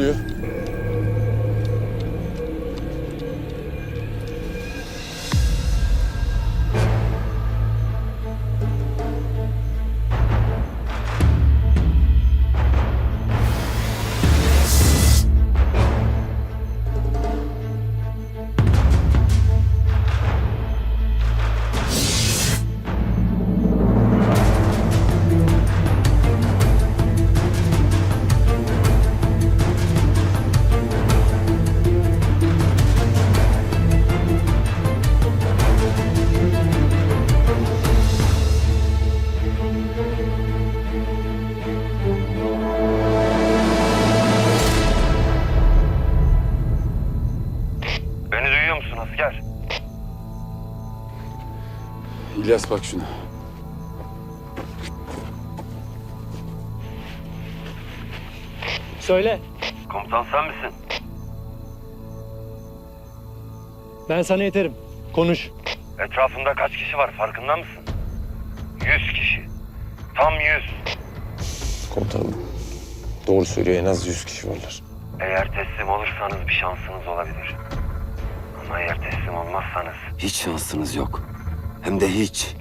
oluyor? Bak şuna. Söyle. Komutan sen misin? Ben sana yeterim. Konuş. Etrafında kaç kişi var farkında mısın? Yüz kişi. Tam yüz. Komutanım. Doğru söylüyor en az 100 kişi varlar. Eğer teslim olursanız bir şansınız olabilir. Ama eğer teslim olmazsanız... Hiç şansınız yok. Hem de hiç.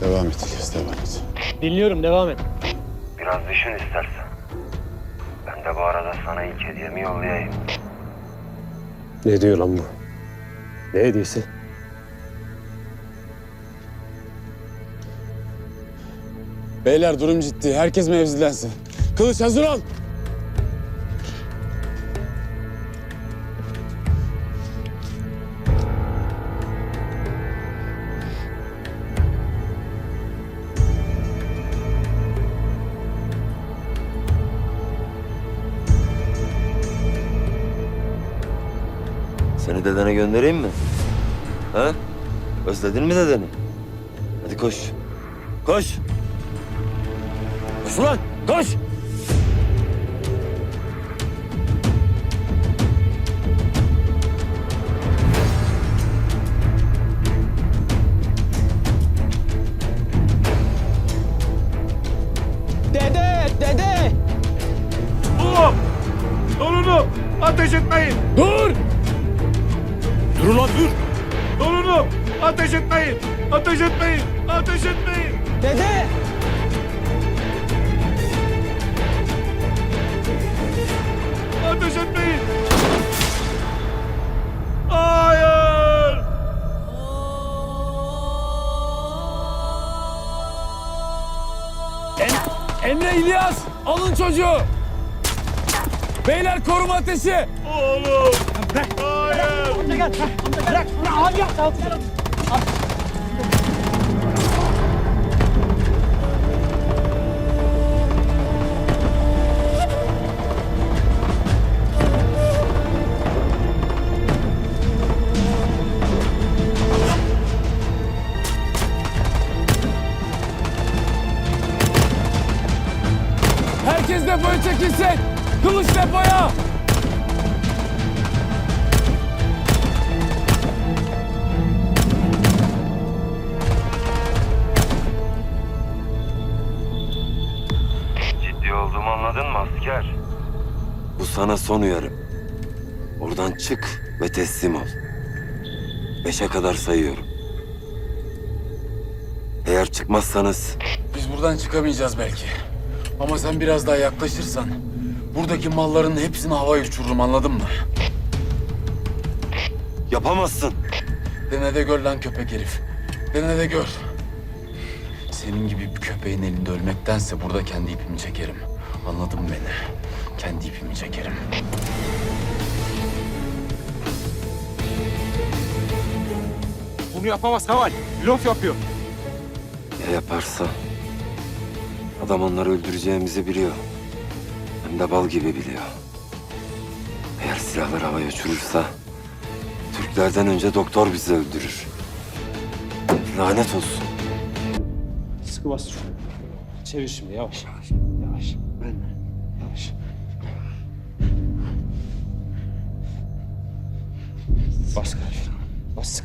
Devam et İlyas, devam et. Dinliyorum. Devam et. Biraz düşün istersen. Ben de bu arada sana ilk hediyemi yollayayım. Ne diyor lan bu? Ne hediyesi? Beyler durum ciddi. Herkes mevzilensin. Kılıç hazır ol. Seni dedene göndereyim mi? Ha? Özledin mi dedeni? Hadi koş. Koş. Koş ulan koş. Dede! Dede! Oğlum! Torunum! Ateş etmeyin! Dur! Dur lan dur! Torunum! Ateş etmeyin! Ateş etmeyin! Ateş etmeyin! Dede! Ateş etmeyin! Hayır! Emre İlyas alın çocuğu. Beyler koruma ateşi. Oğlum! Hayır! Herkes depoya çekilsin. Kılıç depoya. Anladın mı asker? Bu sana son uyarım. Oradan çık ve teslim ol. Beşe kadar sayıyorum. Eğer çıkmazsanız Biz buradan çıkamayacağız belki. Ama sen biraz daha yaklaşırsan buradaki malların hepsini havaya uçururum anladın mı? yapamazsın. Dene de gör lan köpek herif. Dene de gör. Senin gibi bir köpeğin elinde ölmektense burada kendi ipimi çekerim. Anladın beni? Kendi ipimi çekerim. Bunu yapamaz Haval. Lof yapıyor. Ya yaparsa? Adam onları öldüreceğimizi biliyor. Hem de bal gibi biliyor. Eğer silahları havaya uçurursa... Türklerden önce doktor bizi öldürür. Lanet olsun. Sıkı bas. Çevir şimdi. Yavaş. Yavaş. Bas kardeşim. Bas.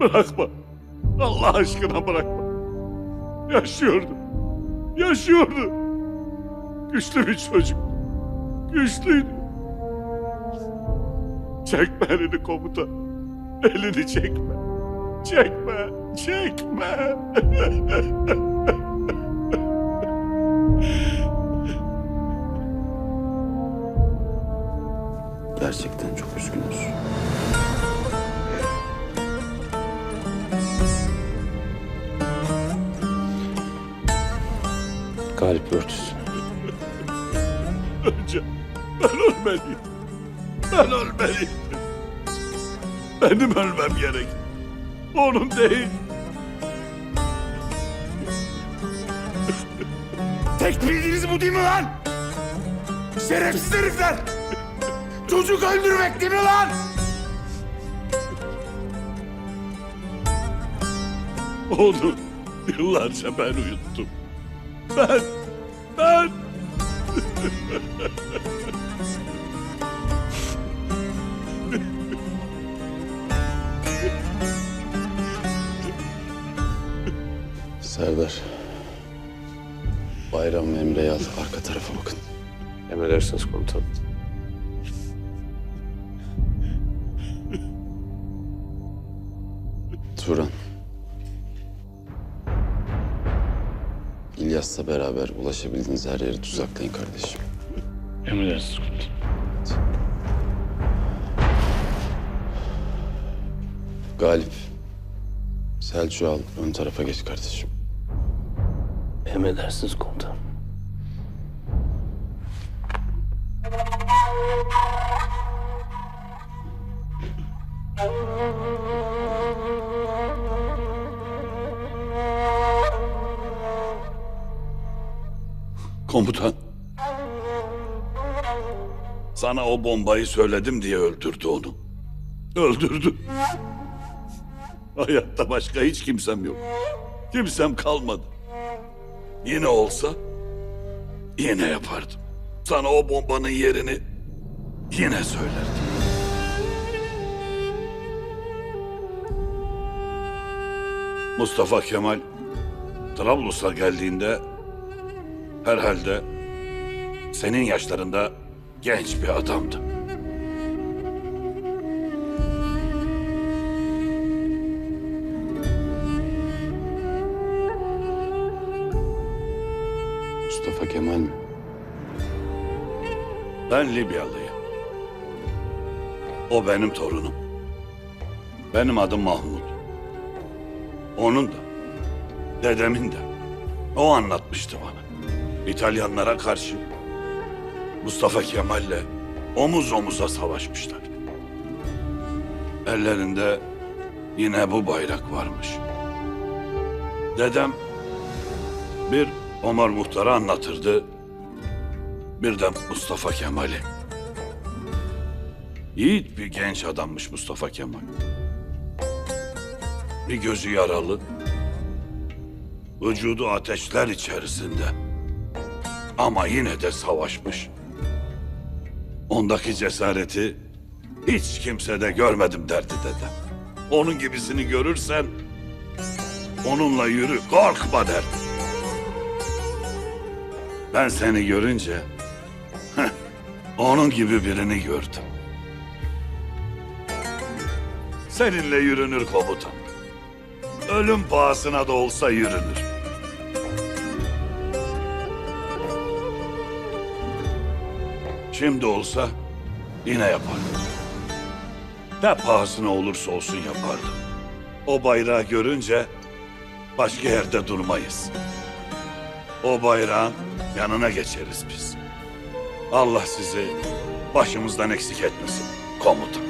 Bırakma. Allah aşkına bırakma. Yaşıyordu. Yaşıyordu. Güçlü bir çocuk. Güçlüydü. Çekme elini komutan. Elini çekme. Çekme. Çekme. Gerçekten çok üzgünüz. Galip örtüsün. Önce ben ölmeliyim. Ben ölmeliyim. Benim ölmem gerek. Onun değil. Tek bildiğiniz bu değil mi lan? Şerefsiz herifler! Çocuk öldürmek değil mi lan? Onu yıllarca ben uyuttum. Ben, ben. Serdar. Bayram ve Emre'yi al. Arka tarafa bakın. Emredersiniz komutanım. Turan. İlyas'la beraber ulaşabildiğiniz her yeri tuzaklayın kardeşim. Emredersiniz komutanım. Galip. Selçuk'u al. Ön tarafa geç kardeşim. Emredersiniz komutanım. Komutan. Sana o bombayı söyledim diye öldürdü onu. Öldürdü. Hayatta başka hiç kimsem yok. Kimsem kalmadı. Yine olsa yine yapardım. Sana o bombanın yerini yine söylerdim. Mustafa Kemal Trablus'a geldiğinde herhalde senin yaşlarında genç bir adamdı. Mustafa Kemal mi? Ben Libyalıyım. O benim torunum. Benim adım Mahmut. Onun da, dedemin de. O anlatmıştı bana. İtalyanlara karşı Mustafa Kemal'le omuz omuza savaşmışlar. Ellerinde yine bu bayrak varmış. Dedem bir Omar Muhtar'ı anlatırdı. Bir de Mustafa Kemal'i. Yiğit bir genç adammış Mustafa Kemal. Bir gözü yaralı. Vücudu ateşler içerisinde. Ama yine de savaşmış. Ondaki cesareti hiç kimsede görmedim derdi dedem. Onun gibisini görürsen onunla yürü korkma derdi. Ben seni görünce heh, onun gibi birini gördüm. Seninle yürünür komutan. Ölüm pahasına da olsa yürünür. Şimdi olsa yine yapardım. Ne pahasına olursa olsun yapardım. O bayrağı görünce başka yerde durmayız. O bayrağın yanına geçeriz biz. Allah sizi başımızdan eksik etmesin komutan.